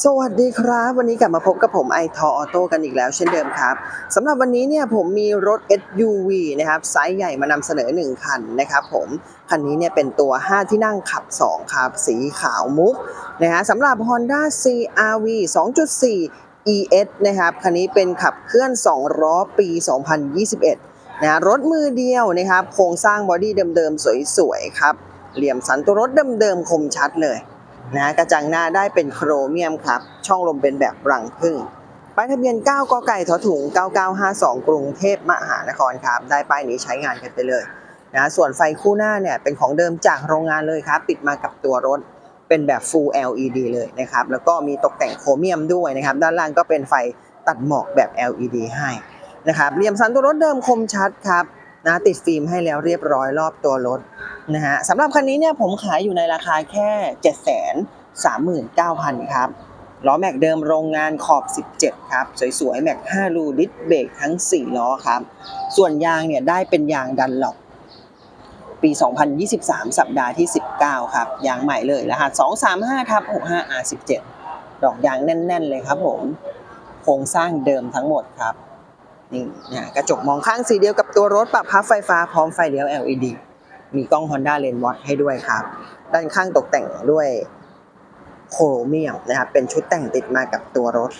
สวัสดีครับ วันนี้กลับมาพบกับผมไอทอออโต้กันอีกแล้วเช่นเดิมครับสำหรับวันนี้เนี่ยผมมีรถ SUV นะครับไซส์ใหญ่มานำเสนอ 1 คันนะครับผมคันนี้เนี่ยเป็นตัว 5 ที่นั่งขับ 2 ครับ สีขาวมุกนะฮะสำหรับ Honda CRV 2.4 ES นะครับคันนี้เป็นขับเคลื่อน 2 ล้อปี 2021นะฮะรถมือเดียวนะครับโครงสร้างบอดี้เดิมๆ สวยๆครับเหลี่ยมสันตัวรถเดิมๆคมชัดเลย นะกระจังหน้าได้เป็นโครเมียมครับ ช่องลมเป็นแบบรังพึ่งป้ายทะเบียน 9 กไก่ทอถุง 9952 กรุงเทพมหานครครับ ได้ป้ายนี้ใช้งานกันไปเลยนะส่วนไฟคู่หน้าเนี่ยเป็นของเดิมจากโรงงานเลยครับติดมากับตัวรถเป็นแบบ Full LED เลยนะครับ แล้วก็มีตกแต่งโครเมียมด้วยนะครับ ด้านล่างก็เป็นไฟตัดหมอกแบบ LED ให้นะครับเหลี่ยมสันตัวรถเดิมคมชัดครับ นะติดฟิล์มให้แล้วเรียบร้อยรอบตัวรถนะฮะสำหรับคันนี้เนี่ยผมขายอยู่ในราคาแค่ 7 3 9 0 0 0 ครับล้อแม็กเดิมโรงงานขอบ 17 ครับ สวยๆ แม็ก 5 รูดิสเบรกทั้ง 4 ล้อครับ ส่วนยางเนี่ยได้เป็นยางดันหลอกปี 2023 สัปดาห์ที่ 19 ครับ ยางใหม่เลยรหัส235ทับ65 R17 ดอกยางแน่น ๆ เลยครับผม โครงสร้างเดิมทั้งหมดครับ นี่นะกระจกมองข้างสีเดียวกับตัวรถปรับพับไฟฟ้าพร้อมไฟเลี้ยว LED มีกล้อง Honda Lens Watch ให้ด้วยครับ ด้านข้างตกแต่งด้วยโครเมียมนะครับเป็นชุดแต่งติดมากับตัวรถ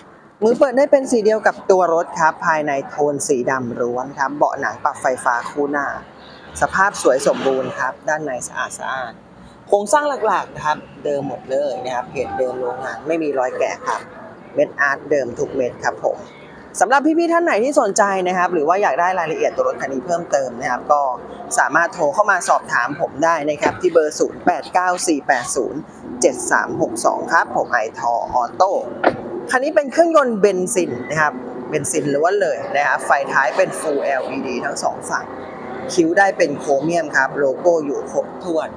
มือเปิดได้เป็นสีเดียวกับตัวรถครับ ภายในโทนสีดำล้วนครับ เบาะหนังปรับไฟฟ้าคู่หน้า สภาพสวยสมบูรณ์ครับ ด้านในสะอาดสะอาดโครงสร้างหลักๆนะครับ เดิมหมดเลยนะครับเพจเดิมโรงงานไม่มีรอยแกะครับเม็ดอาร์ตเดิมทุกเม็ดครับผม สำหรับพี่ๆท่านไหนที่สนใจนะครับ หรือว่าอยากได้รายละเอียดตัวรถคันนี้เพิ่มเติมนะครับ ก็สามารถโทรเข้ามาสอบถามผมได้นะครับ ที่เบอร์ 0894807362 ครับ ผมไอทอออโต้คันนี้เป็นเครื่องยนต์เบนซินนะครับเบนซินล้วนเลยนะครับไฟท้ายเป็น Full LED ทั้งสองฝั่ง คิ้วได้เป็นโครเมียมครับ โลโก้อยู่ครบถ้วน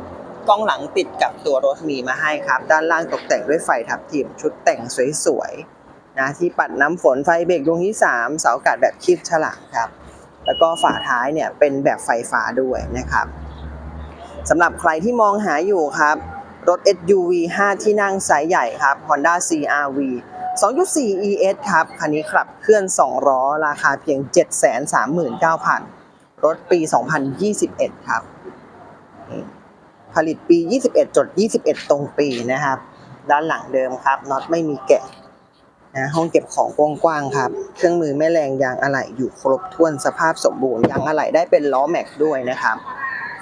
กล้องหลังติดกับตัวรถมีมาให้ครับ ด้านล่างตกแต่งด้วยไฟทับทิมชุดแต่งสวยๆ นะที่ปัดน้ำฝนไฟเบรกดวงที่ 3 เสาอากาศแบบคีบฉลากครับ แล้วก็ฝาท้ายเนี่ยเป็นแบบไฟฟ้าด้วยนะครับสำหรับใครที่มองหาอยู่ครับรถ SUV 5 ที่นั่งไซส์ใหญ่ครับ Honda CRV 2.4 ES ครับ คันนี้ขับเคลื่อน 2 ล้อ ราคาเพียง 739,000 รถปี 2021 ครับ ผลิตปี 21 จด 21 ตรงปีนะครับ ด้านหลังเดิมครับน็อตไม่มีแกะ นะห้องเก็บของกว้างๆครับ เครื่องมือแม่แรงยางอะไหล่อยู่ครบถ้วนสภาพสมบูรณ์ยางอะไหล่ได้เป็นล้อแม็กด้วยนะครับ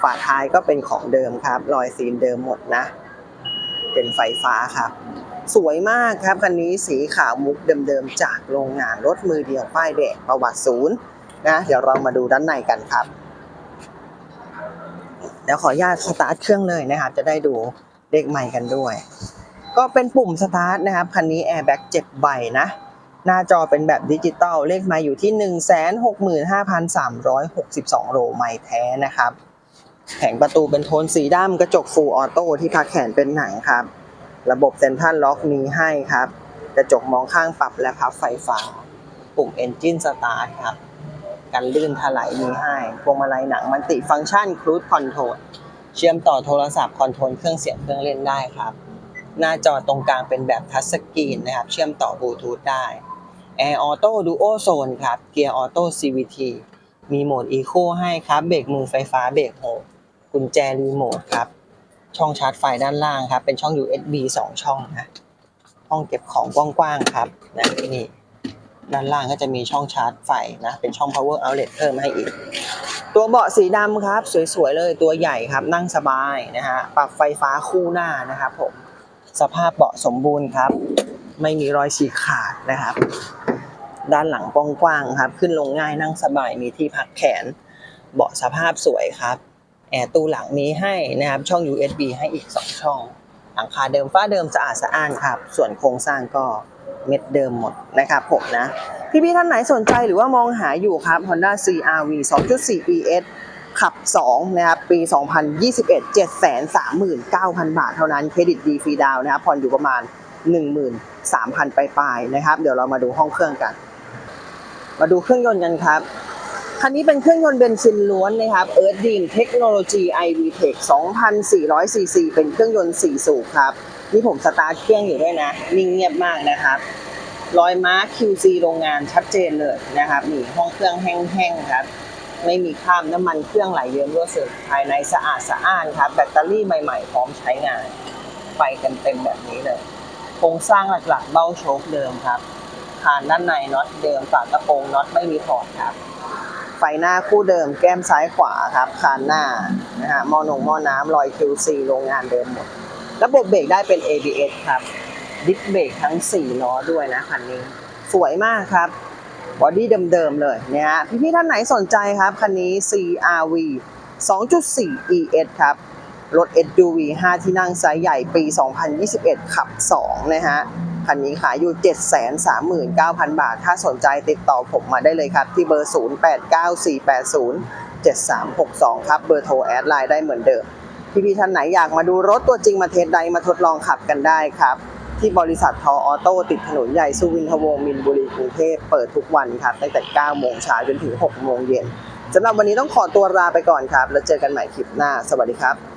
ฝาท้ายก็เป็นของเดิมครับ รอยซีนเดิมหมดนะ เป็นไฟฟ้าครับ สวยมากครับคันนี้สีขาวมุกเดิมๆจากโรงงานรถมือเดียวป้ายแดงประวัติศูนย์นะเดี๋ยวเรามาดูด้านในกันครับเดี๋ยวขออนุญาตสตาร์ทเครื่องเลยนะครับ จะได้ดูเลขใหม่กันด้วย ก็เป็นปุ่มสตาร์ทนะครับ คันนี้แอร์แบ็ก7ใบนะ หน้าจอเป็นแบบดิจิตอลเลขไมาอยู่ที่ 165,362 โลไมล์แท้นะครับ แผงประตูเป็นโทนสีดำกระจกฟูลออโต้ที่พักแขนเป็นหนังครับ ระบบเซ็นทรัลล็อกมีให้ครับ กระจกมองข้างปรับและพับไฟฟ้า ปุ่ม Engine Start ครับกันลื่นถลายมีให้พวงมาลัยหนังมันติฟังก์ชัน Cruise Control เชื่อมต่อโทรศัพท์คอนโทรลเครื่องเสียงเครื่องเล่นได้ครับ หน้าจอตรงกลางเป็นแบบทัชสกรีนนะครับ เชื่อมต่อบลูทูธได้ Air Auto Duo Zone ครับ เกียร์ออโต้ CVT มีโหมด Eco ให้ครับ เบรกมือไฟฟ้าเบรกโฮกุญแจรีโมทครับ ช่องชาร์จไฟด้านล่างครับ เป็นช่อง USB 2 ช่องนะห้องเก็บของกว้างๆครับนะนี่ด้านล่างก็จะมีช่องชาร์จไฟนะ เป็นช่อง power outlet เพิ่มให้อีก ตัวเบาะสีดำครับ สวยๆเลยตัวใหญ่ครับนั่งสบายนะฮะปรับไฟฟ้าคู่หน้านะครับผม สภาพเบาะสมบูรณ์ครับ ไม่มีรอยฉีกขาดนะครับ ด้านหลังกว้างๆครับ ขึ้นลงง่ายนั่งสบายมีที่พักแขน เบาะสภาพสวยครับแอร์ตู้หลังมีให้นะครับช่อง USB ให้อีก 2 ช่อง หลังคาเดิมฝ้าเดิมสะอาดสะอ้านครับ ส่วนโครงสร้างก็เม็ดเดิมหมดนะครับผมนะ พี่ๆท่านไหนสนใจหรือว่ามองหาอยู่ครับ Honda CRV 2.4 ES ขับ 2 นะครับ ปี 2021 739,000 บาทเท่านั้นเครดิตดีฟรีดาวนะครับผ่อนอยู่ประมาณ 13,000ปลายๆนะครับ เดี๋ยวเรามาดูห้องเครื่องกัน มาดูเครื่องยนต์กันครับ คันนี้เป็นเครื่องยนต์เบนซินล้วนนะครับ e a r t h d i n g Technology iV Tech 2,400 cc เป็นเครื่องยนต์ 4 สูบครับ นี่ผมสตาร์ทเครื่องอยู่ด้วยนะ นิ่งเงียบมากนะครับรอยมาร์ค QC โรงงานชัดเจนเลยนะครับนี่ห้องเครื่องแห้งๆครับ ไม่มีคราบน้ำมันเครื่องไหลเวียนรั่วซึมภายในสะอาดสะอ้านครับแบตเตอรี่ใหม่ๆ พร้อมใช้งานไฟเต็มๆแบบนี้เลยโครงสร้างหลักๆ เบ้าโชคเดิมครับคานด้านในน็อตเดิมฝากระโปรงน็อตไม่มีถอดครับ ไฟหน้าคู่เดิมแก้มซ้ายขวาครับคานหน้านะฮะม้อนงม้อน้ำรอย QC โรงงานเดิมหมด ระบบเบรกได้เป็น ABS ครับดิสเบรกทั้ง 4 ล้อด้วยนะคันนี้ สวยมากครับ บอดี้เดิมๆเลยเนี่ยฮะพี่ๆท่านไหนสนใจครับ คันนี้ CRV 2.4 ES ครับ รถ SUV 5 ที่นั่งไซส์ใหญ่ปี 2021 ขับ 2 นะฮะ คันนี้ขายอยู่ 739,000 บาท ถ้าสนใจติดต่อผมมาได้เลยครับ ที่เบอร์ 0894807362 ครับ เบอร์โทรแอดไลน์ได้เหมือนเดิม พี่ๆท่านไหนอยากมาดูรถตัวจริงมาเทสไดมาทดลองขับกันได้ครับ ที่บริษัททออโต้ติดถนนใหญ่สุวินทวงศ์มินบุรีกรุงเทพเปิดทุกวันครับตั้งแต่ 9 โมงเช้าจนถึง 6 โมงเย็นสำหรับวันนี้ต้องขอตัวลาไปก่อนครับ แล้วเจอกันใหม่คลิปหน้า สวัสดีครับ